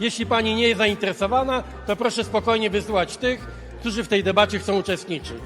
Jeśli pani nie jest zainteresowana, to proszę spokojnie wysłuchać tych, którzy w tej debacie chcą uczestniczyć.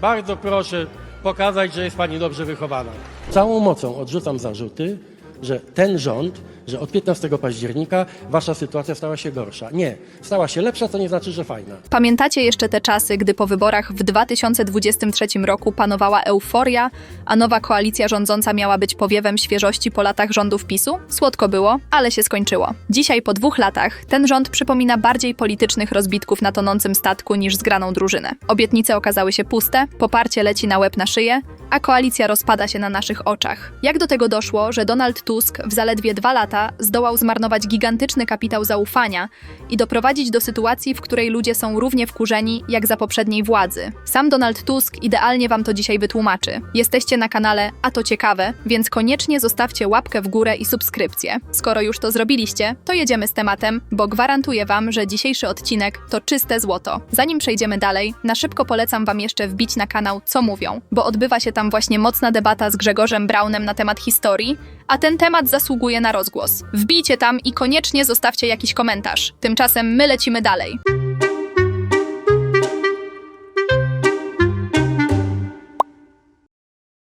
Bardzo proszę pokazać, że jest pani dobrze wychowana. Całą mocą odrzucam zarzuty, że ten rząd, że od 15 października wasza sytuacja stała się gorsza. Nie, stała się lepsza, co nie znaczy, że fajna. Pamiętacie jeszcze te czasy, gdy po wyborach w 2023 roku panowała euforia, a nowa koalicja rządząca miała być powiewem świeżości po latach rządów PiSu? Słodko było, ale się skończyło. Dzisiaj, po dwóch latach, ten rząd przypomina bardziej politycznych rozbitków na tonącym statku niż zgraną drużynę. Obietnice okazały się puste, poparcie leci na łeb na szyję, a koalicja rozpada się na naszych oczach. Jak do tego doszło, że Donald Tusk w zaledwie dwa lata zdołał zmarnować gigantyczny kapitał zaufania i doprowadzić do sytuacji, w której ludzie są równie wkurzeni jak za poprzedniej władzy? Sam Donald Tusk idealnie wam to dzisiaj wytłumaczy. Jesteście na kanale, a to ciekawe, więc koniecznie zostawcie łapkę w górę i subskrypcję. Skoro już to zrobiliście, to jedziemy z tematem, bo gwarantuję wam, że dzisiejszy odcinek to czyste złoto. Zanim przejdziemy dalej, na szybko polecam wam jeszcze wbić na kanał Co Mówią, bo odbywa się tam właśnie mocna debata z Grzegorzem Braunem na temat historii, a ten temat zasługuje na rozgłos. Wbijcie tam i koniecznie zostawcie jakiś komentarz. Tymczasem my lecimy dalej.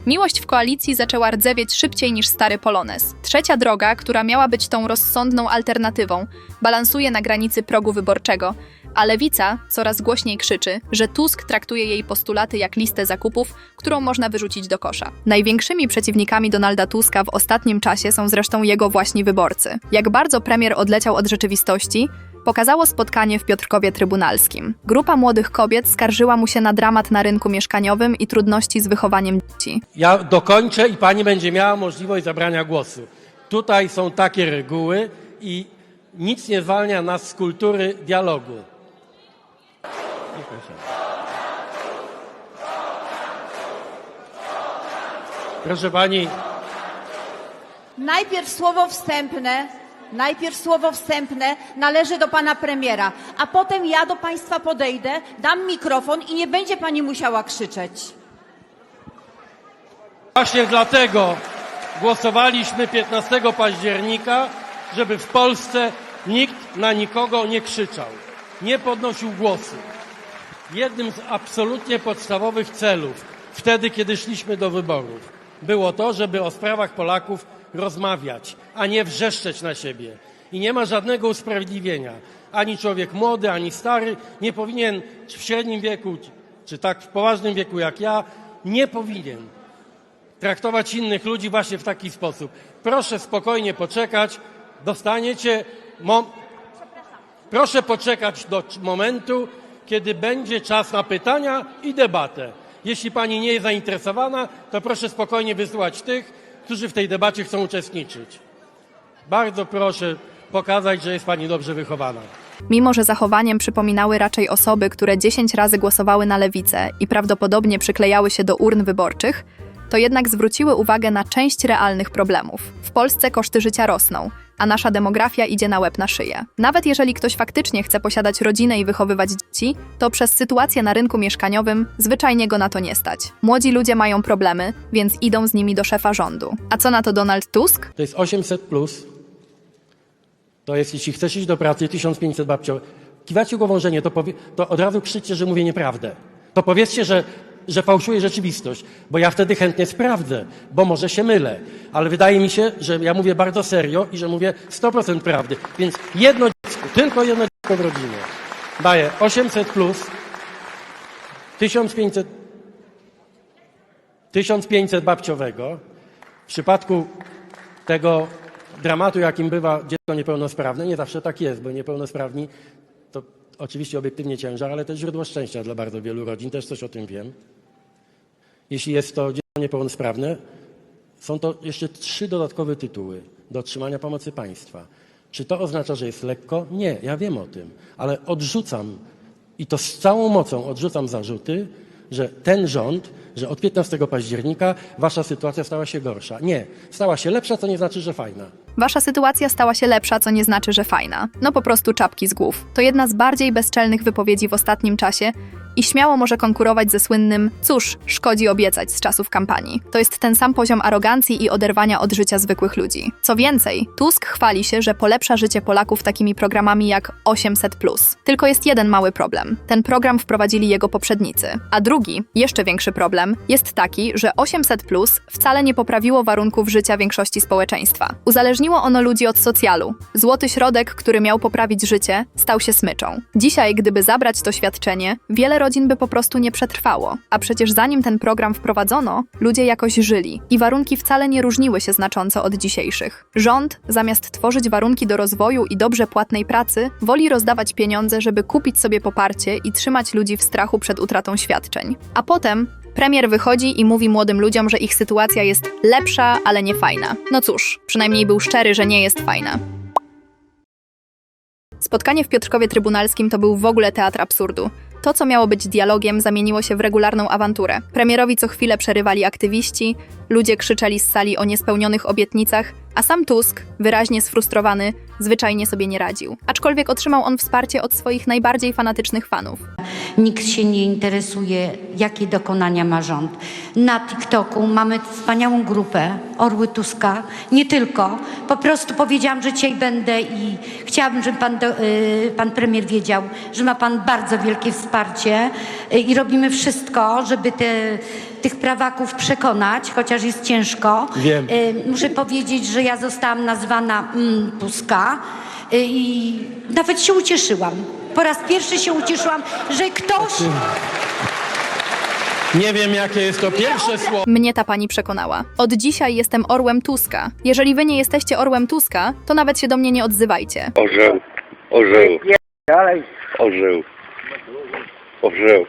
Miłość w koalicji zaczęła rdzewieć szybciej niż stary Polones. Trzecia droga, która miała być tą rozsądną alternatywą, balansuje na granicy progu wyborczego, a lewica coraz głośniej krzyczy, że Tusk traktuje jej postulaty jak listę zakupów, którą można wyrzucić do kosza. Największymi przeciwnikami Donalda Tuska w ostatnim czasie są zresztą jego właśnie wyborcy. Jak bardzo premier odleciał od rzeczywistości, pokazało spotkanie w Piotrkowie Trybunalskim. Grupa młodych kobiet skarżyła mu się na dramat na rynku mieszkaniowym i trudności z wychowaniem dzieci. Ja dokończę i pani będzie miała możliwość zabrania głosu. Tutaj są takie reguły i nic nie zwalnia nas z kultury dialogu. Proszę pani, Najpierw słowo wstępne, najpierw słowo wstępne należy do pana premiera, a potem ja do państwa podejdę, dam mikrofon i nie będzie pani musiała krzyczeć. Właśnie dlatego głosowaliśmy 15 października, żeby w Polsce nikt na nikogo nie krzyczał, nie podnosił głosu. Jednym z absolutnie podstawowych celów, wtedy kiedy szliśmy do wyborów, było to, żeby o sprawach Polaków rozmawiać, a nie wrzeszczeć na siebie. I nie ma żadnego usprawiedliwienia. Ani człowiek młody, ani stary nie powinien, w średnim wieku, czy tak w poważnym wieku jak ja, nie powinien traktować innych ludzi właśnie w taki sposób. Proszę spokojnie poczekać, dostaniecie. Proszę poczekać do momentu, kiedy będzie czas na pytania i debatę. Jeśli pani nie jest zainteresowana, to proszę spokojnie wysłuchać tych, którzy w tej debacie chcą uczestniczyć. Bardzo proszę pokazać, że jest pani dobrze wychowana. Mimo, że zachowaniem przypominały raczej osoby, które 10 razy głosowały na lewicę i prawdopodobnie przyklejały się do urn wyborczych, to jednak zwróciły uwagę na część realnych problemów. W Polsce koszty życia rosną, a nasza demografia idzie na łeb na szyję. Nawet jeżeli ktoś faktycznie chce posiadać rodzinę i wychowywać dzieci, to przez sytuację na rynku mieszkaniowym zwyczajnie go na to nie stać. Młodzi ludzie mają problemy, więc idą z nimi do szefa rządu. A co na to Donald Tusk? To jest 800 plus. To jest, jeśli chcesz iść do pracy, 1500 babcio. Kiwacie głową, że nie, to, to od razu krzyczcie, że mówię nieprawdę. To powiedzcie, że, że fałszuję rzeczywistość, bo ja wtedy chętnie sprawdzę, bo może się mylę. Ale wydaje mi się, że ja mówię bardzo serio i że mówię 100% prawdy. Więc jedno dziecko, tylko jedno dziecko w rodzinie. Daję 800 plus, 1500, 1500 babciowego. W przypadku tego dramatu, jakim bywa dziecko niepełnosprawne, nie zawsze tak jest, bo niepełnosprawni to oczywiście obiektywnie ciężar, ale też źródło szczęścia dla bardzo wielu rodzin, też coś o tym wiem. Jeśli jest to dziecko niepełnosprawne, są to jeszcze trzy dodatkowe tytuły do otrzymania pomocy państwa. Czy to oznacza, że jest lekko? Nie, ja wiem o tym, ale odrzucam i to z całą mocą odrzucam zarzuty, że ten rząd, że od 15 października wasza sytuacja stała się gorsza. Nie, stała się lepsza, co nie znaczy, że fajna. Wasza sytuacja stała się lepsza, co nie znaczy, że fajna. No po prostu czapki z głów. To jedna z bardziej bezczelnych wypowiedzi w ostatnim czasie i śmiało może konkurować ze słynnym cóż, szkodzi obiecać z czasów kampanii. To jest ten sam poziom arogancji i oderwania od życia zwykłych ludzi. Co więcej, Tusk chwali się, że polepsza życie Polaków takimi programami jak 800. Tylko jest jeden mały problem. Ten program wprowadzili jego poprzednicy. A drugi, jeszcze większy problem, jest taki, że 800 wcale nie poprawiło warunków życia większości społeczeństwa. Uzależniło ono ludzi od socjalu. Złoty środek, który miał poprawić życie, stał się smyczą. Dzisiaj, gdyby zabrać to świadczenie, wiele rodzin by po prostu nie przetrwało. A przecież zanim ten program wprowadzono, ludzie jakoś żyli i warunki wcale nie różniły się znacząco od dzisiejszych. Rząd, zamiast tworzyć warunki do rozwoju i dobrze płatnej pracy, woli rozdawać pieniądze, żeby kupić sobie poparcie i trzymać ludzi w strachu przed utratą świadczeń. A potem Premier wychodzi i mówi młodym ludziom, że ich sytuacja jest lepsza, ale nie fajna. No cóż, przynajmniej był szczery, że nie jest fajna. Spotkanie w Piotrkowie Trybunalskim to był w ogóle teatr absurdu. To, co miało być dialogiem, zamieniło się w regularną awanturę. Premierowi co chwilę przerywali aktywiści, ludzie krzyczeli z sali o niespełnionych obietnicach, a sam Tusk, wyraźnie sfrustrowany, zwyczajnie sobie nie radził. Aczkolwiek otrzymał on wsparcie od swoich najbardziej fanatycznych fanów. Nikt się nie interesuje, jakie dokonania ma rząd. Na TikToku mamy wspaniałą grupę Orły Tuska. Nie tylko. Po prostu powiedziałam, że dzisiaj będę i chciałabym, żeby pan, do, y, pan premier wiedział, że ma pan bardzo wielkie wsparcie y, i robimy wszystko, żeby te, tych prawaków przekonać, chociaż jest ciężko. Wiem. Y, Muszę powiedzieć, że ja zostałam nazwana mm, Tuska y, i nawet się ucieszyłam. Po raz pierwszy się ucieszyłam, że ktoś Nie wiem, jakie jest to pierwsze słowo. Mnie ta pani przekonała. Od dzisiaj jestem orłem Tuska. Jeżeli wy nie jesteście orłem Tuska, to nawet się do mnie nie odzywajcie. Orzeł, orzeł, orzeł, orzeł.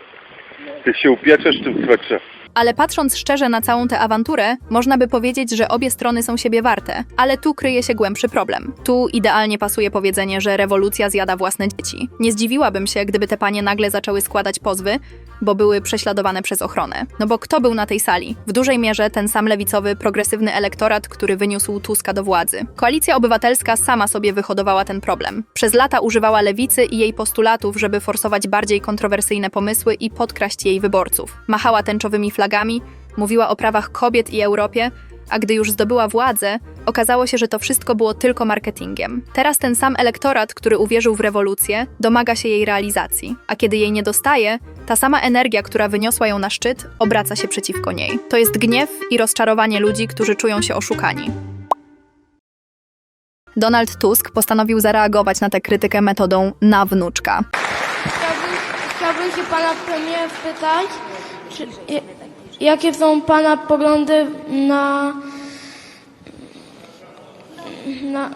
Ty się upieczesz w tym swetrze. Ale patrząc szczerze na całą tę awanturę, można by powiedzieć, że obie strony są siebie warte. Ale tu kryje się głębszy problem. Tu idealnie pasuje powiedzenie, że rewolucja zjada własne dzieci. Nie zdziwiłabym się, gdyby te panie nagle zaczęły składać pozwy, bo były prześladowane przez ochronę. No bo kto był na tej sali? W dużej mierze ten sam lewicowy, progresywny elektorat, który wyniósł Tuska do władzy. Koalicja Obywatelska sama sobie wyhodowała ten problem. Przez lata używała lewicy i jej postulatów, żeby forsować bardziej kontrowersyjne pomysły i podkraść jej wyborców. Machała tęczowymi flagami, mówiła o prawach kobiet i Europie, a gdy już zdobyła władzę, okazało się, że to wszystko było tylko marketingiem. Teraz ten sam elektorat, który uwierzył w rewolucję, domaga się jej realizacji, a kiedy jej nie dostaje, ta sama energia, która wyniosła ją na szczyt, obraca się przeciwko niej. To jest gniew i rozczarowanie ludzi, którzy czują się oszukani. Donald Tusk postanowił zareagować na tę krytykę metodą na wnuczka. Chciałbym, chciałbym się pana premiera spytać, czy, jakie są pana poglądy na, na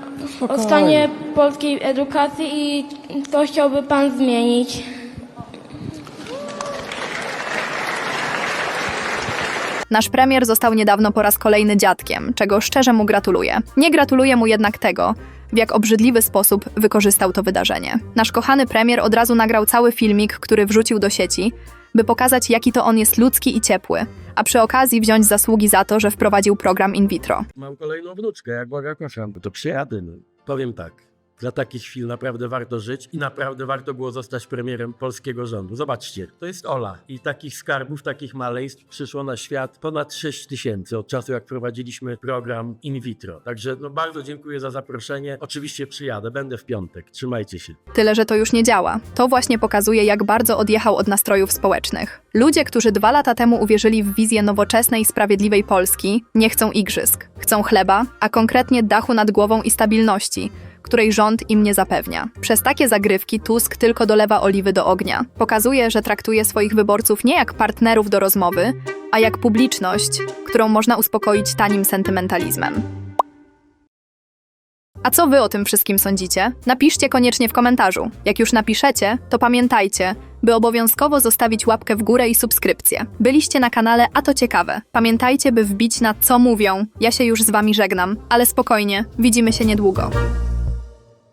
o stanie polskiej edukacji i co chciałby pan zmienić? Nasz premier został niedawno po raz kolejny dziadkiem, czego szczerze mu gratuluję. Nie gratuluję mu jednak tego, w jak obrzydliwy sposób wykorzystał to wydarzenie. Nasz kochany premier od razu nagrał cały filmik, który wrzucił do sieci, by pokazać, jaki to on jest ludzki i ciepły, a przy okazji wziąć zasługi za to, że wprowadził program in vitro. Mam kolejną wnuczkę, jak Boga kocham, to przyjadę. No. Powiem tak, dla takich chwil naprawdę warto żyć i naprawdę warto było zostać premierem polskiego rządu. Zobaczcie, to jest Ola i takich skarbów, takich maleństw przyszło na świat ponad 6 tysięcy od czasu, jak prowadziliśmy program in vitro. Także no, bardzo dziękuję za zaproszenie. Oczywiście przyjadę, będę w piątek. Trzymajcie się. Tyle, że to już nie działa. To właśnie pokazuje, jak bardzo odjechał od nastrojów społecznych. Ludzie, którzy dwa lata temu uwierzyli w wizję nowoczesnej i sprawiedliwej Polski, nie chcą igrzysk. Chcą chleba, a konkretnie dachu nad głową i stabilności, której rząd im nie zapewnia. Przez takie zagrywki Tusk tylko dolewa oliwy do ognia. Pokazuje, że traktuje swoich wyborców nie jak partnerów do rozmowy, a jak publiczność, którą można uspokoić tanim sentymentalizmem. A co wy o tym wszystkim sądzicie? Napiszcie koniecznie w komentarzu. Jak już napiszecie, to pamiętajcie, by obowiązkowo zostawić łapkę w górę i subskrypcję. Byliście na kanale, a to ciekawe. Pamiętajcie, by wbić na co mówią. Ja się już z wami żegnam, ale spokojnie, widzimy się niedługo.